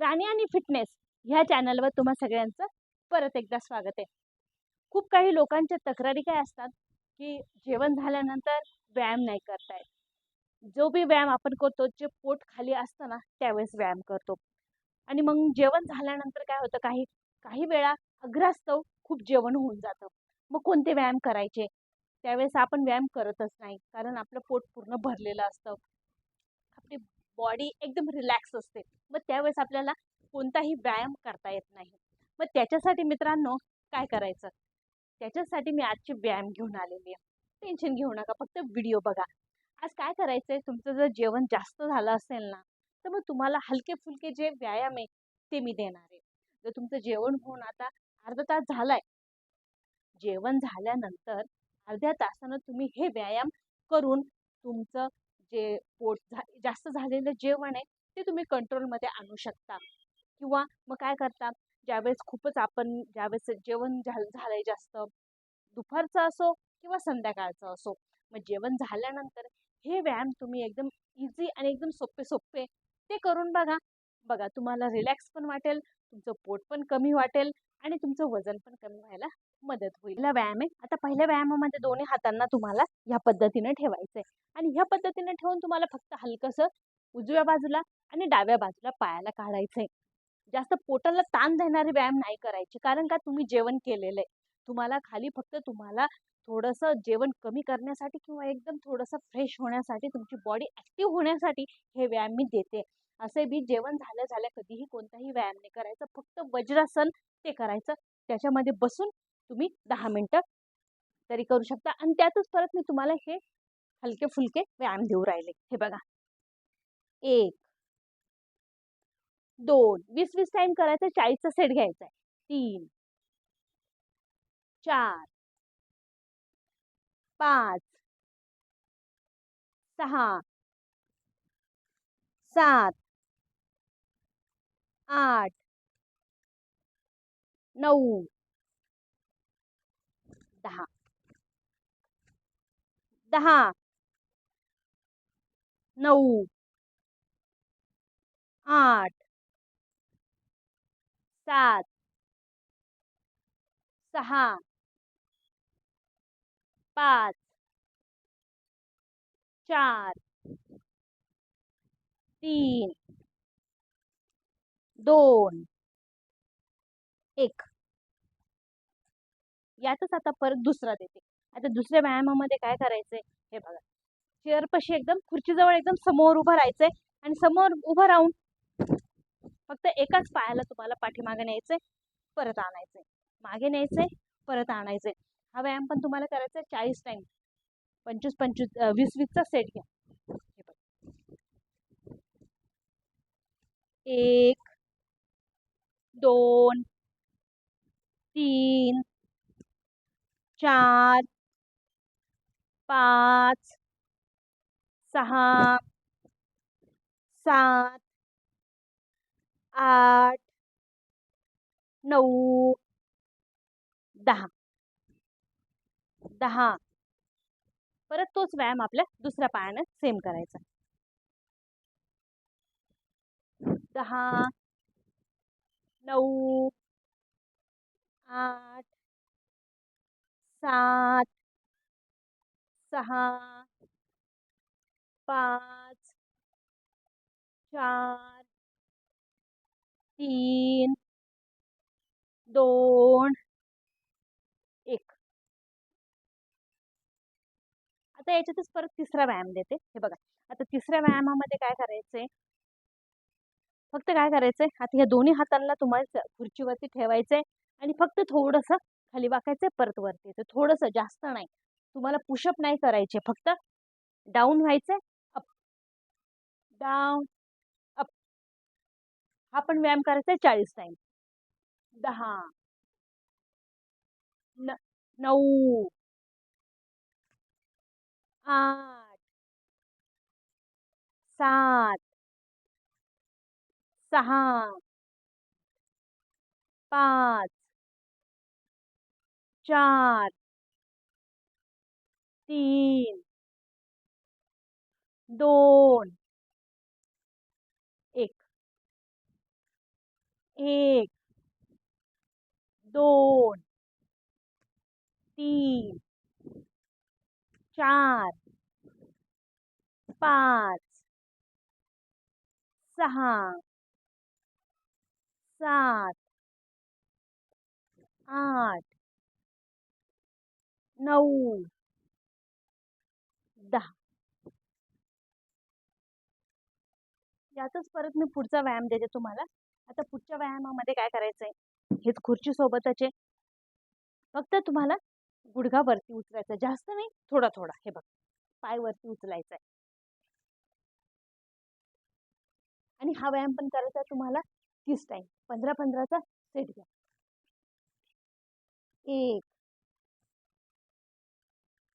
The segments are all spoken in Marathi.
राणी आणि फिटनेस ह्या चॅनलवर तुम्हा सगळ्यांचं परत एकदा स्वागत आहे. खूप काही लोकांच्या तक्रारी काय असतात की जेवण झाल्यानंतर व्यायाम नाही करतायत जो बी व्यायाम आपण करतो जे पोट खाली असतं ना त्यावेळेस व्यायाम करतो. आणि मग जेवण झाल्यानंतर काय होतं काही काही वेळा अग्रास्तव खूप जेवण होऊन जातं. मग कोणते व्यायाम करायचे? त्यावेळेस आपण व्यायाम करतच नाही कारण आपलं पोट पूर्ण भरलेलं असतं. बॉडी एकदम रिलॅक्स असते. मग त्यावेळेस आपल्याला कोणताही व्यायाम करता येत नाही. मग त्याच्यासाठी मित्रांनो काय करायचं? त्याच्यासाठी मी आजची व्यायाम घेऊन आलेली आहे. टेन्शन घेऊ नका फक्त व्हिडिओ बघा. आज काय करायचं आहे तुमचं जर जेवण जास्त झालं असेल ना तर मग तुम्हाला हलके फुलके जे व्यायाम आहे ते मी देणार आहे. जर तुमचं जेवण होऊन आता अर्धा तास झालाय जेवण झाल्यानंतर अर्ध्या तासानं तुम्ही हे व्यायाम करून तुमचं जे पोट झा जास्त झालेलं जेवण आहे ते तुम्ही कंट्रोलमध्ये आणू शकता. किंवा मग काय करता ज्यावेळेस खूपच आपण ज्यावेळेस जेवण झालं झालं आहे जास्त दुपारचं असो किंवा संध्याकाळचं असो मग जेवण झाल्यानंतर हे व्यायाम तुम्ही एकदम इझी आणि एकदम सोपे सोपे ते करून बघा. बघा तुम्हाला रिलॅक्स पण वाटेल तुमचं पोट पण कमी वाटेल आणि तुमचं वजन पण कमी व्हायला मदत होईल. पहिला व्यायाम आहे. आता पहिल्या व्यायामामध्ये दोन्ही हातांना तुम्हाला ह्या पद्धतीने ठेवायचं आहे आणि ह्या पद्धतीनं ठेवून तुम्हाला फक्त हलकंसं उजव्या बाजूला आणि डाव्या बाजूला पायाला काढायचं आहे जास्त पोटाला ताण देणारे व्यायाम नाही करायचे. कारण का? तुम्ही जेवण केलेलं आहे. तुम्हाला खाली फक्त तुम्हाला थोडंसं जेवण कमी करण्यासाठी किंवा एकदम थोडंसं फ्रेश होण्यासाठी तुमची बॉडी ॲक्टिव्ह होण्यासाठी हे व्यायाम मी देते. असे बी जेवण झाल्या झाल्या कधीही कोणताही व्यायाम नाही करायचा. फक्त वज्रासन ते करायचं. त्याच्यामध्ये बसून तुम्ही दहा मिनटं तरी करू शकता. आणि त्यातच परत मी तुम्हाला हे हलके फुलके व्यायाम देऊ राहिले. हे बघा. एक दोन वीस वीस टाइम करायचं चाळीसचा सेट घ्यायचा आहे. तीन चार पाच सहा सात आठ नऊ दहा. दहा. नऊ. आठ. सात. सहा. पाच. चार. तीन. दोन. एक. यातच आता परत दुसरा देते. आता दुसऱ्या व्यायामामध्ये काय करायचंय? हे बघा. चेअरपाशी एकदम खुर्चीजवळ एकदम समोर उभं राहायचंय आणि समोर उभं राहून फक्त एकाच पायाला तुम्हाला पाठीमागे न्यायचंय परत आणायचंय. मागे न्यायचंय परत आणायचंय. हा व्यायाम पण तुम्हाला करायचा आहे चाळीस टाइम पंचवीस पंचवीस वीस वीसचा सेट घ्या. हे बघा. एक दोन तीन चार पाच सहा सात आठ नऊ दहा. दहा. परत तोच व्यायाम आपल्या दुसऱ्या पायानं सेम करायचा. दहा नऊ आठ सात सहा पाच चार तीन दोन एक. आता याच्यातच परत तिसरा व्यायाम देते. हे बघा. आता तिसऱ्या व्यायामामध्ये काय करायचंय? फक्त काय करायचंय? आता ह्या दोन्ही हातांना तुम्हाला खुर्चीवरती ठेवायचंय आणि फक्त थोडंसं खाली वाकायचंय परत वरती तर थोडंसं जास्त नाही. तुम्हाला पुशअप नाही करायचे फक्त डाऊन व्हायचंय अप डाऊन अप. हा पण व्यायाम करायचा आहे चाळीस टाइम दहा नऊ. आठ. सात. सहा. पाच. चार। तीन। दोन। एक। एक। दोन। तीन। चार। पाच। सहा। सात। आठ। नऊ. दहा. यातच परत मी पुढचा व्यायाम देते तुम्हाला. आता पुढच्या व्यायामामध्ये काय करायचं आहे हेच खुर्ची सोबतच आहे. फक्त तुम्हाला गुडघा वरती उचलायचा जास्त नाही थोडा थोडा. हे बघ. पाय वरती उचलायचा आहे. आणि हा व्यायाम पण करायचा तुम्हाला तीस टाइम पंधरा पंधराचा सेट घ्या. एक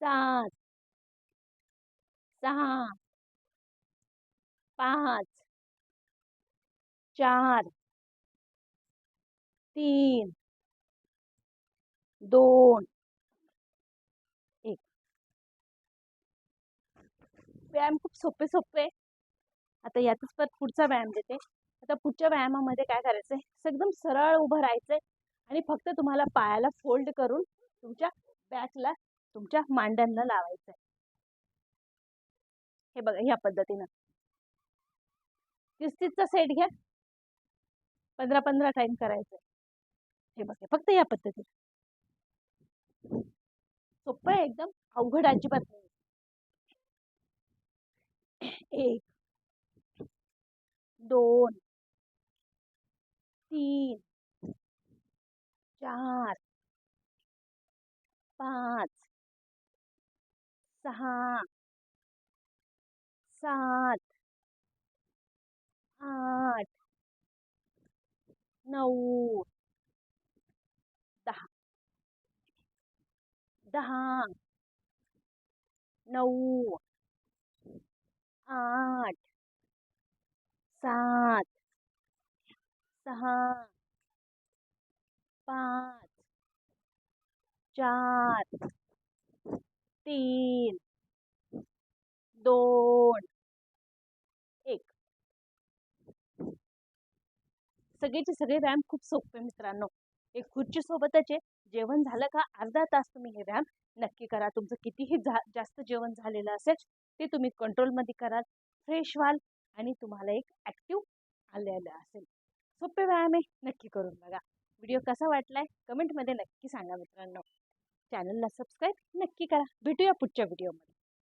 सात. सहा. पाच. चार. तीन. दोन. एक. व्यायाम खूप सोपे सोपे. आता यातच परत पुढचा व्यायाम देते. आता पुढच्या व्यायामामध्ये काय करायचंय? एकदम सरळ उभं राहायचंय आणि फक्त तुम्हाला पायाला फोल्ड करून तुमच्या बॅकला तुमच्या मांड्यांना आहे हे बघा ह्या पद्धतीनं. तीस तीसचा सेट घ्या. पंधरा पंधरा टाइम करायचंय. हे बघा फक्त या पद्धतीनं. सोपं आहे एकदम अवघड अजिबात नाही. एक दोन तीन चार पाच सहा सात। आठ। नऊ। दहा। दहा। नऊ। आठ। सात। सहा। पाच। चार। तीन दोन एक. सगळेचे सगळे व्यायाम खूप सोपे मित्रांनो. एक खुर्ची सोबतच आहे. जेवण झालं का अर्धा तास तुम्ही हे व्यायाम नक्की करा. तुमचं कितीही जा जास्त जेवण झालेलं असेल ते तुम्ही कंट्रोलमध्ये कराल फ्रेश व्हाल आणि तुम्हाला एक ॲक्टिव्ह आलेलं असेल. सोपे व्यायाम आहे नक्की करून बघा. व्हिडिओ कसा वाटलाय कमेंटमध्ये नक्की सांगा मित्रांनो. चॅनलला सबस्क्राईब नक्की करा. भेटूया पुढच्या व्हिडिओमध्ये.